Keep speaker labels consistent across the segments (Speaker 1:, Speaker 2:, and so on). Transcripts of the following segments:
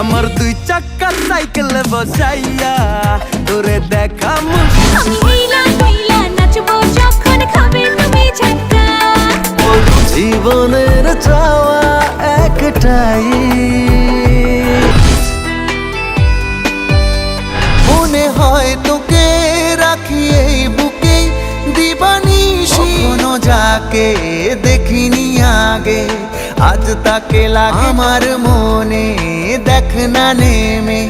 Speaker 1: আমার দুই চাক্কা সাইকেলে বসাইয়া তোরে দেখা জীবনের চাওয়া একটাই। মনে হয় তোকে রাখি এই বুকে দিবানিশি কোনো যাকে দেখিনি আগে। আজ তাকে লাগে আমার মনে দেখ না নেমে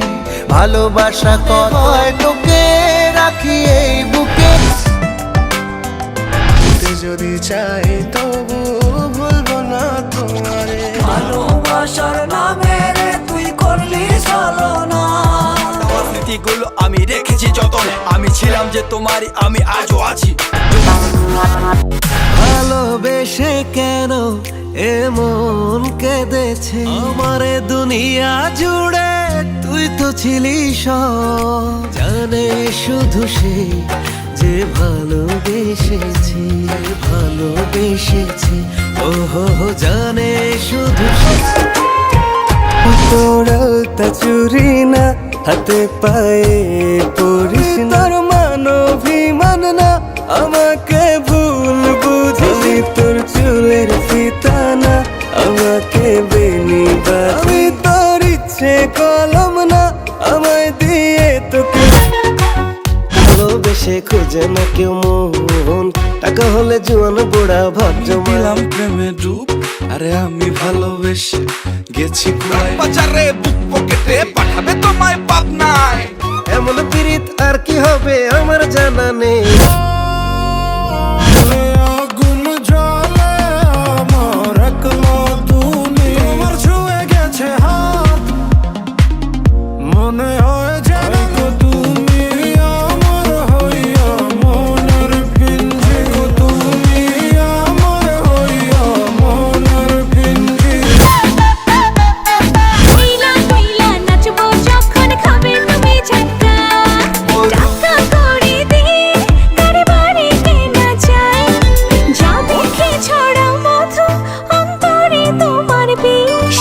Speaker 1: ভালোবাসা কয় তোকে রাখি এই বুকে।
Speaker 2: যদি চাই তবু ভুলবো না তোমারে।
Speaker 3: ভালোবাসার নামে রে তুই করলি ছলনা স্মৃতিগুলো আমি রেখেছি যতনে আমি ছিলাম যে তোমারই আমি আজও আছি।
Speaker 1: ভালোবেসে কেন এমন কেঁদেছে। আমারে দুনিয়া জুড়ে তুই তো ছিলি জানে শুধু সে যে ভালোবেসেছি ভালোবেসেছি। ওহো জানে শুধু
Speaker 2: তোরা তা চুরি না হাতে পায়ে বেনি আমি তোর ইচ্ছে কলম না আমায় দিয়ে তোকে। ভালোবেসে খুঁজে না কেউ মন। টাকা হলে জুয়ান বুড়া ভাব জমা
Speaker 4: প্রেমে ডুব আরে আমি ভালোবেসে গেছি
Speaker 3: বাজারে বুক পকেটে পাঠাবে তোমায় পাবনায়।
Speaker 2: এমন পীড়িত আর কি হবে আমার জানা নেই। মনে হয় যেন তুমি আমার হইয়া মনের পিঞ্জি। তুমি আমার হইয়া মনের পিঞ্জি।
Speaker 5: হিলা হিলা নাচবো যখন খাবে তুমি ঝাক্কা টাকা করে দিয়ে গাড়ি বাড়ি কেনা চাই যা দেখে ছড়াও মধু অন্তরে তোমার বিষ।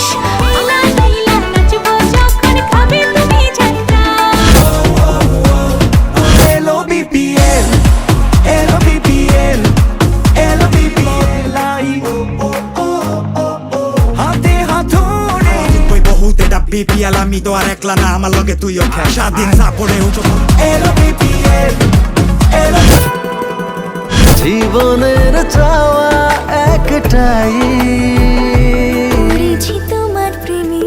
Speaker 6: পিয়াল আমি তো আর একলা না আমার লগে তুইও খা স্বাধীন সাপড়ে উঠো।
Speaker 3: এলো বিপিএল এলো।
Speaker 1: জীবনের চাওয়া একটাই।
Speaker 5: তোমার প্রেমে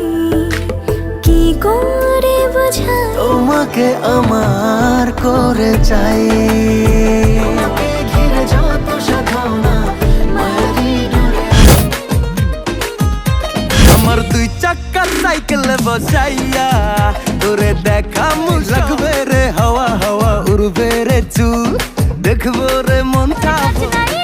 Speaker 5: কি করে বোঝাই
Speaker 1: তোমাকে আমার করে চাই। বসাইয়া তোরে দেখা লাগবে রে হাওয়া হাওয়া উড়বে রে চুল দেখব রে মন
Speaker 5: রাজনারী